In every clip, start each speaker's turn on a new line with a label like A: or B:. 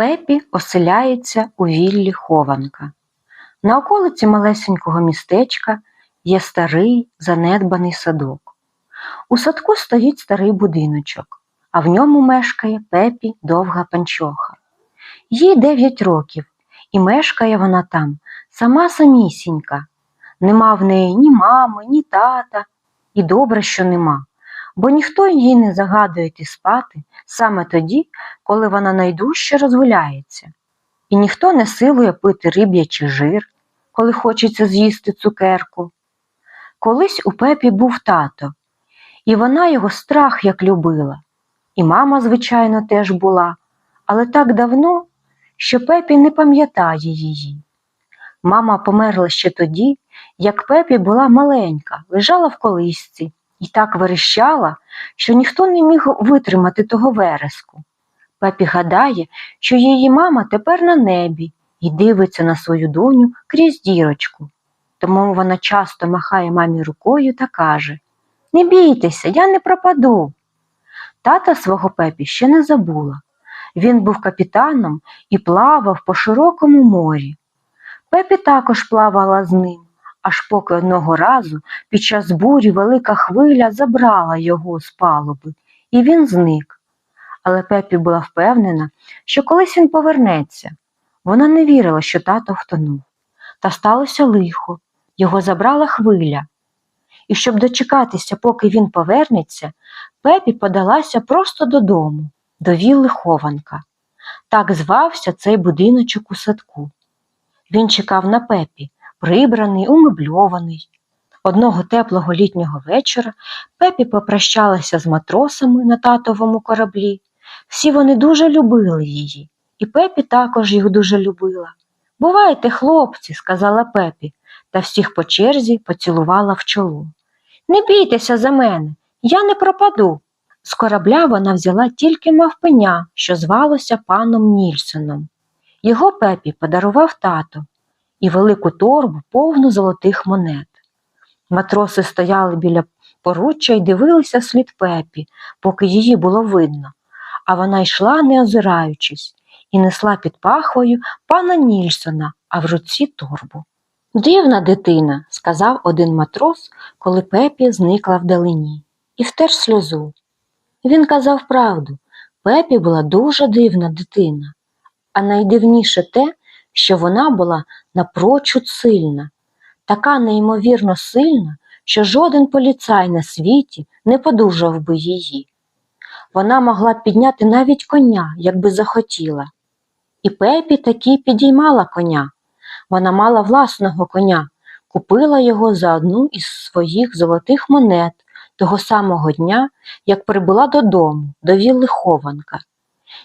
A: Пепі оселяється у віллі хованка. На околиці малесенького містечка є старий занедбаний садок. У садку стоїть старий будиночок, а в ньому мешкає Пепі довга панчоха. Їй 9 років, і мешкає вона там сама самісінька. Нема в неї ні мами, ні тата, і добре, що нема, бо ніхто їй не загадує йти спати саме тоді, коли вона найдужче розгуляється, і ніхто не силує пити риб'ячий жир, коли хочеться з'їсти цукерку. Колись у Пепі був тато, і вона його страх як любила. І мама, звичайно, теж була, але так давно, що Пепі не пам'ятає її. Мама померла ще тоді, як Пепі була маленька, лежала в колисці і так верещала, що ніхто не міг витримати того вереску. Пепі гадає, що її мама тепер на небі і дивиться на свою доню крізь дірочку. Тому вона часто махає мамі рукою та каже Не бійтеся, я не пропаду. Тата свого Пепі ще не забула. Він був капітаном і плавав по широкому морі. Пепі також плавала з ним, аж поки одного разу під час бурі велика хвиля забрала його з палуби, і він зник. Але Пепі була впевнена, що колись він повернеться. Вона не вірила, що тато втонув. Та сталося лихо, його забрала хвиля. І щоб дочекатися, поки він повернеться, Пепі подалася просто додому, до вілли хованка. Так звався цей будиночок у садку. Він чекав на Пепі, прибраний, умебльований. Одного теплого літнього вечора Пепі попрощалася з матросами на татовому кораблі. Всі вони дуже любили її, і Пепі також їх дуже любила. Бувайте, хлопці, сказала Пепі, та всіх по черзі поцілувала в чоло. Не бійтеся за мене, я не пропаду. З корабля вона взяла тільки мавпеня, що звалося паном Нільсоном. Його Пепі подарував тато і велику торбу повну золотих монет. Матроси стояли біля поруччя і дивилися вслід Пепі, поки її було видно, а вона йшла, не озираючись, і несла під пахвою пана Нільсона, а в руці торбу. Дивна дитина, сказав один матрос, коли Пепі зникла вдалині, і втер сльозу. Він казав правду Пепі була дуже дивна дитина, а найдивніше те, що вона була напрочуд сильна, така неймовірно сильна, що жоден поліцай на світі не подужав би її. Вона могла підняти навіть коня, якби захотіла. І Пепі таки підіймала коня. Вона мала власного коня, купила його за одну із своїх золотих монет того самого дня, як прибула додому, до вілли хованка.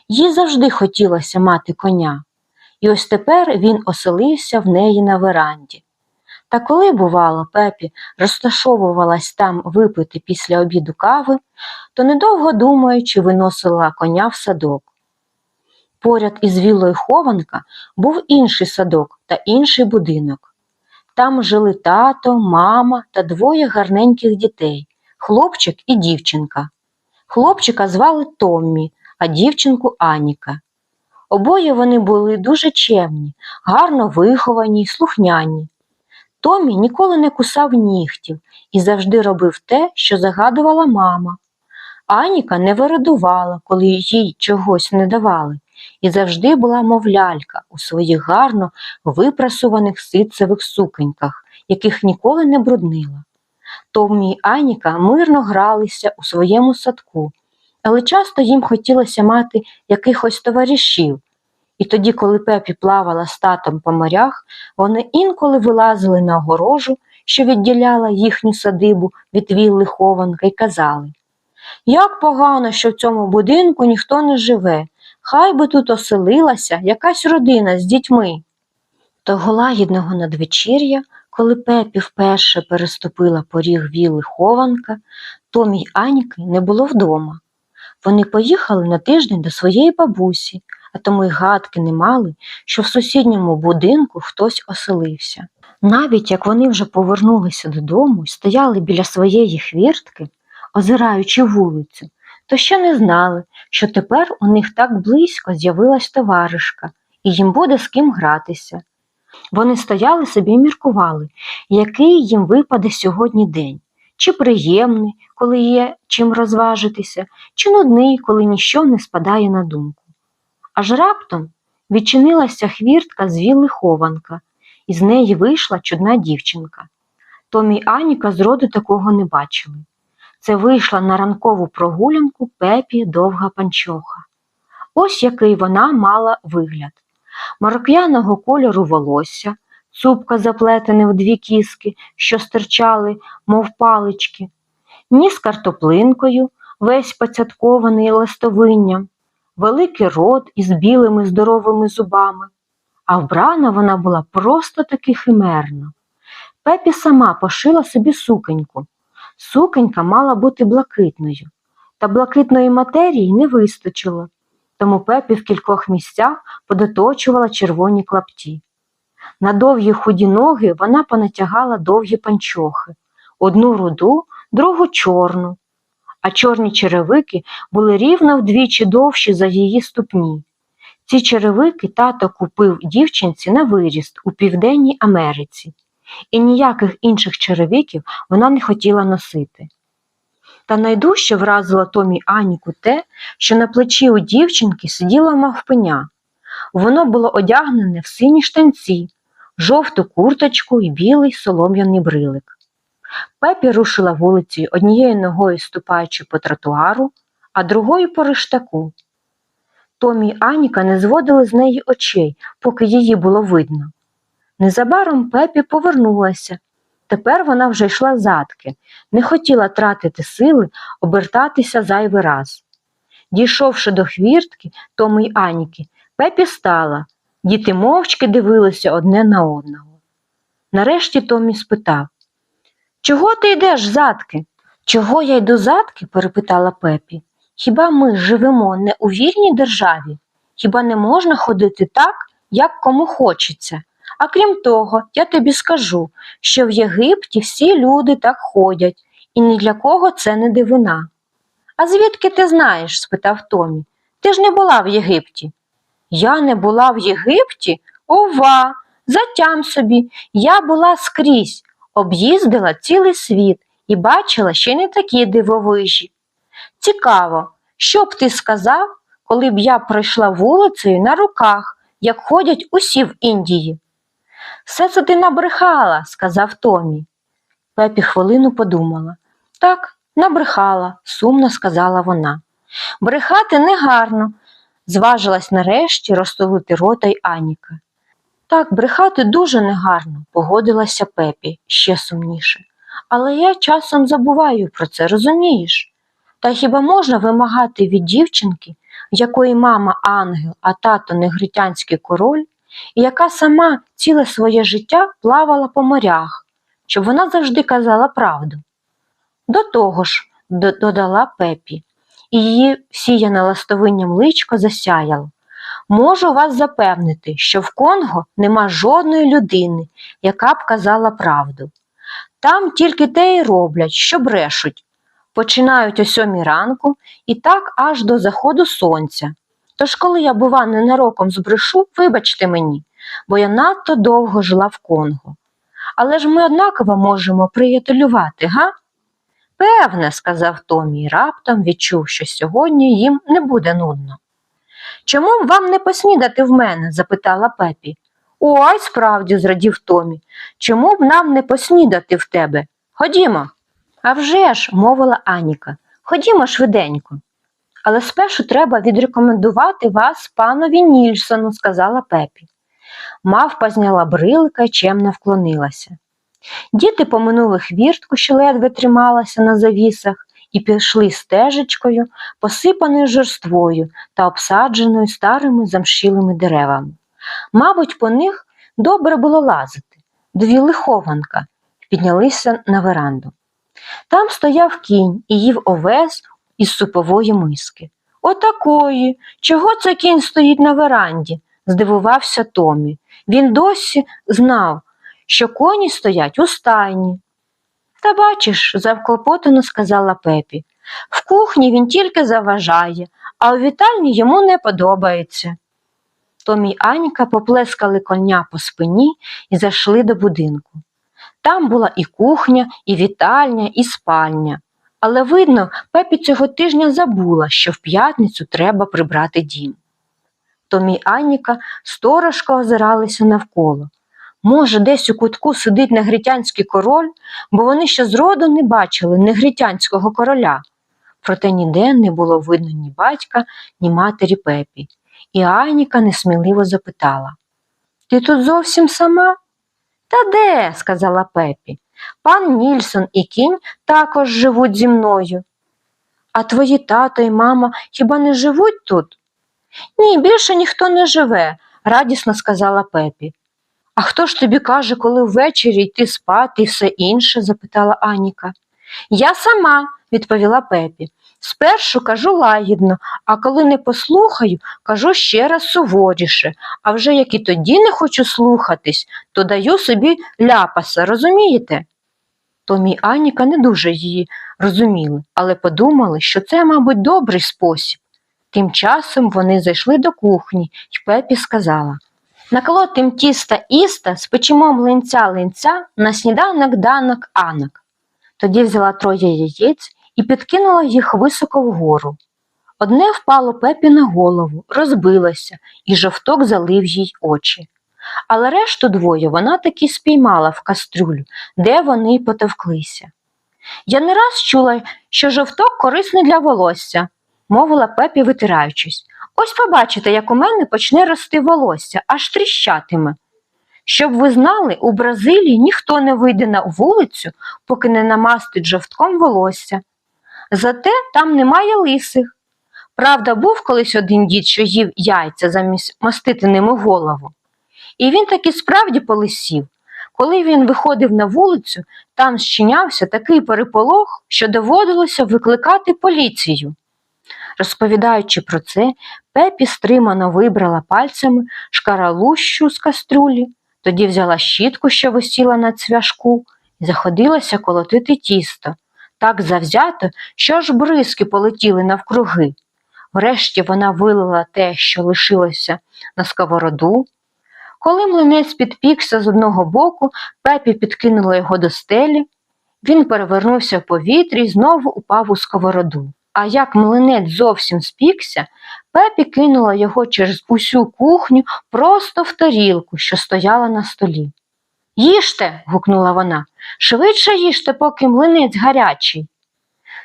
A: Їй завжди хотілося мати коня, і ось тепер він оселився в неї на веранді. Та коли, бувало, пепі розташовувалась там випити після обіду кави, то недовго думаючи, виносила коня в садок. Поряд із віллою хованка був інший садок та інший будинок. Там жили тато, мама та двоє гарненьких дітей хлопчик і дівчинка. Хлопчика звали Томмі, а дівчинку Аніка. Обоє вони були дуже чемні, гарно виховані й слухняні. Томі ніколи не кусав нігтів і завжди робив те, що загадувала мама. Аніка не вирадувала, коли їй чогось не давали, і завжди була мов лялька у своїх гарно випрасуваних ситцевих суконьках, яких ніколи не бруднила. Томмі й Аніка мирно гралися у своєму садку, але часто їм хотілося мати якихось товаришів. І тоді, коли Пепі плавала з татом по морях, вони інколи вилазили на огорожу, що відділяла їхню садибу від вілли хованка, і казали Як погано, що в цьому будинку ніхто не живе, хай би тут оселилася якась родина з дітьми. Того лагідного надвечір'я, коли Пепі вперше переступила поріг вілли хованка, Томі й Аніки не було вдома. Вони поїхали на тиждень до своєї бабусі, а тому й гадки не мали, що в сусідньому будинку хтось оселився. Навіть як вони вже повернулися додому і стояли біля своєї хвіртки, озираючи вулицю, то ще не знали, що тепер у них так близько з'явилась товаришка, і їм буде з ким гратися. Вони стояли собі і міркували, який їм випаде сьогодні день, чи приємний, коли є чим розважитися, чи нудний, коли ніщо не спадає на думку. Аж раптом відчинилася хвіртка з вілли хованка, і з неї вийшла чудна дівчинка. Томі Аніка зроду такого не бачили. Це вийшла на ранкову прогулянку пепі довга панчоха. Ось який вона мала вигляд. Морок'яного кольору волосся, цупка заплетене в дві кіски, що стирчали, мов палички, ніс картоплинкою, весь поцяткований листовинням, великий рот із білими здоровими зубами, а вбрана вона була просто таки химерно. Пепі сама пошила собі сукеньку. Сукенька мала бути блакитною, та блакитної матерії не вистачило, тому Пепі в кількох місцях подоточувала червоні клапті. На довгі худі ноги вона понатягала довгі панчохи, одну руду, другу чорну, а чорні черевики були рівно вдвічі довші за її ступні. Ці черевики тато купив дівчинці на виріст у Південній Америці, і ніяких інших черевиків вона не хотіла носити. Та найдужче вразило Томі Аніку те, що на плечі у дівчинки сиділа мавпеня. Воно було одягнене в сині штанці, жовту курточку і білий солом'яний брилик. Пепі рушила вулицею однією ногою ступаючи по тротуару, а другою по рештаку. Томі й Аніка не зводили з неї очей, поки її було видно. Незабаром Пепі повернулася. Тепер вона вже йшла задки, не хотіла тратити сили, обертатися зайвий раз. Дійшовши до хвіртки Томи й Аніки, Пепі стала. Діти мовчки дивилися одне на одного. Нарешті Томі спитав Чого ти йдеш задки? Чого я йду задки? перепитала Пепі. Хіба ми живемо не у вільній державі? Хіба не можна ходити так, як кому хочеться? А крім того, я тобі скажу, що в Єгипті всі люди так ходять, і ні для кого це не дивина. А звідки ти знаєш? спитав Томі. Ти ж не була в Єгипті. Я не була в Єгипті? Ова, затям собі, я була скрізь, об'їздила цілий світ і бачила ще не такі дивовижі. Цікаво, що б ти сказав, коли б я пройшла вулицею на руках, як ходять усі в Індії? Все це ти набрехала, сказав Томі. Пепі хвилину подумала. Так, набрехала, сумно сказала вона. Брехати негарно, зважилась нарешті розтулити рота й Аніка. Так, брехати дуже негарно, погодилася Пепі ще сумніше. Але я часом забуваю про це, розумієш? Та хіба можна вимагати від дівчинки, в якої мама ангел, а тато негритянський король, і яка сама ціле своє життя плавала по морях, щоб вона завжди казала правду? До того ж, додала Пепі, і її сіяне ластовинням личко засяяло. Можу вас запевнити, що в Конго нема жодної людини, яка б казала правду. Там тільки те й роблять, що брешуть. Починають о сьомій ранку і так аж до заходу сонця. Тож, коли я, бува, ненароком збрешу, вибачте мені, бо я надто довго жила в Конго. Але ж ми однаково можемо приятелювати, га? Певне, сказав Томі і раптом відчув, що сьогодні їм не буде нудно. Чому вам не поснідати в мене? запитала Пепі. Ой, справді, зрадів Томі. Чому б нам не поснідати в тебе? Ходімо. «А вже ж», – мовила Аніка, ходімо швиденько. Але спершу треба відрекомендувати вас панові Нільсону, сказала Пепі. Мавпа зняла брилика й чемно вклонилася. Діти поминули хвіртку, що ледве трималася на завісах, і пішли стежечкою, посипаною жорствою та обсадженою старими замшілими деревами. Мабуть, по них добре було лазити. Дві лихованка піднялися на веранду. Там стояв кінь і їв овес із супової миски. Отакої. Чого це кінь стоїть на веранді? здивувався Томі. Він досі знав, що коні стоять у стайні. Та бачиш, завклопотано сказала Пепі. В кухні він тільки заважає, а у вітальні йому не подобається. Томі й Аніка поплескали коня по спині і зайшли до будинку. Там була і кухня, і вітальня, і спальня. Але, видно, Пепі цього тижня забула, що в п'ятницю треба прибрати дім. Томі й Аніка сторожко озиралися навколо. Може, десь у кутку сидить негритянський король, бо вони ще зроду не бачили негритянського короля. Проте ніде не було видно ні батька, ні матері Пепі. І Аніка несміливо запитала Ти тут зовсім сама? Та де? сказала Пепі. Пан Нільсон і кінь також живуть зі мною. А твої тато і мама хіба не живуть тут? Ні, більше ніхто не живе, радісно сказала Пепі. А хто ж тобі каже, коли ввечері йти спати і все інше? запитала Аніка. Я сама, відповіла Пепі. Спершу кажу лагідно, а коли не послухаю, кажу ще раз суворіше, а вже як і тоді не хочу слухатись, то даю собі ляпаса, розумієте? Томі й Аніка не дуже її розуміли, але подумали, що це, мабуть, добрий спосіб. Тим часом вони зайшли до кухні, і Пепі сказала Наколотим тіста іста, спечемо млинця линця, на сніданок данок анок. Тоді взяла троє яєць і підкинула їх високо вгору. Одне впало Пепі на голову, розбилося, і жовток залив їй очі. Але решту двоє вона таки спіймала в кастрюлю, де вони й потовклися. Я не раз чула, що жовток корисний для волосся, мовила Пепі, витираючись. Ось побачите, як у мене почне рости волосся, аж тріщатиме. Щоб ви знали, у Бразилії ніхто не вийде на вулицю, поки не намастить жовтком волосся. Зате там немає лисих. Правда, був колись один дід, що їв яйця замість мастити ними голову. І він таки справді полисів. Коли він виходив на вулицю, там щинявся такий переполох, що доводилося викликати поліцію. Розповідаючи про це, Пепі стримано вибрала пальцями шкаралущу з каструлі, тоді взяла щітку, що висіла на цвяшку, і заходилася колотити тісто, так завзято, що аж бризки полетіли навкруги. Врешті вона вилила те, що лишилося на сковороду. Коли млинець підпікся з одного боку, Пепі підкинула його до стелі. Він перевернувся в повітрі і знову упав у сковороду. А як млинець зовсім спікся, Пепі кинула його через усю кухню просто в тарілку, що стояла на столі. Їжте. гукнула вона, швидше їжте, поки млинець гарячий.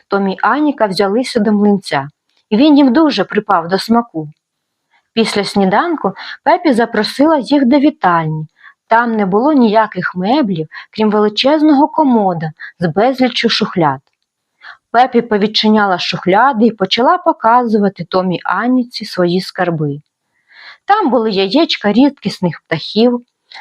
A: Томі Аніка взялися до млинця, і він їм дуже припав до смаку. Після сніданку Пепі запросила їх до вітальні. Там не було ніяких меблів, крім величезного комода з безліччю шухляд. Пепі повідчиняла шухляди і почала показувати Томі Аніці свої скарби. Там були яєчка рідкісних птахів,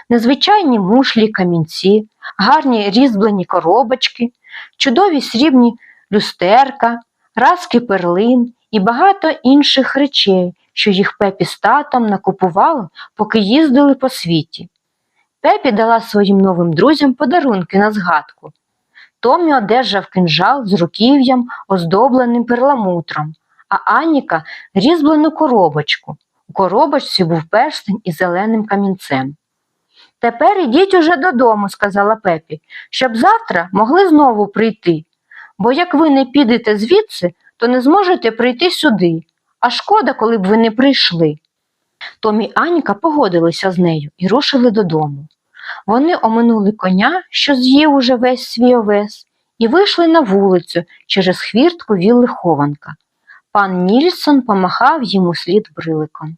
A: незвичайні мушлі камінці, гарні різьблені коробочки, чудові срібні люстерка, разки перлин і багато інших речей, що їх Пепі з татом накупували, поки їздили по світі. Пепі дала своїм новим друзям подарунки на згадку. Томі одержав кинжал з руків'ям, оздобленим перламутром, а Аніка різьблену коробочку. У коробочці був перстень із зеленим камінцем. Тепер ідіть уже додому, сказала Пепі, щоб завтра могли знову прийти. Бо як ви не підете звідси, то не зможете прийти сюди, а шкода, коли б ви не прийшли. Томі й Аніка погодилися з нею і рушили додому. Вони оминули коня, що з'їв уже весь свій овес, і вийшли на вулицю через хвіртку вілли хованка. Пан Нільсон помахав йому слід бриликом.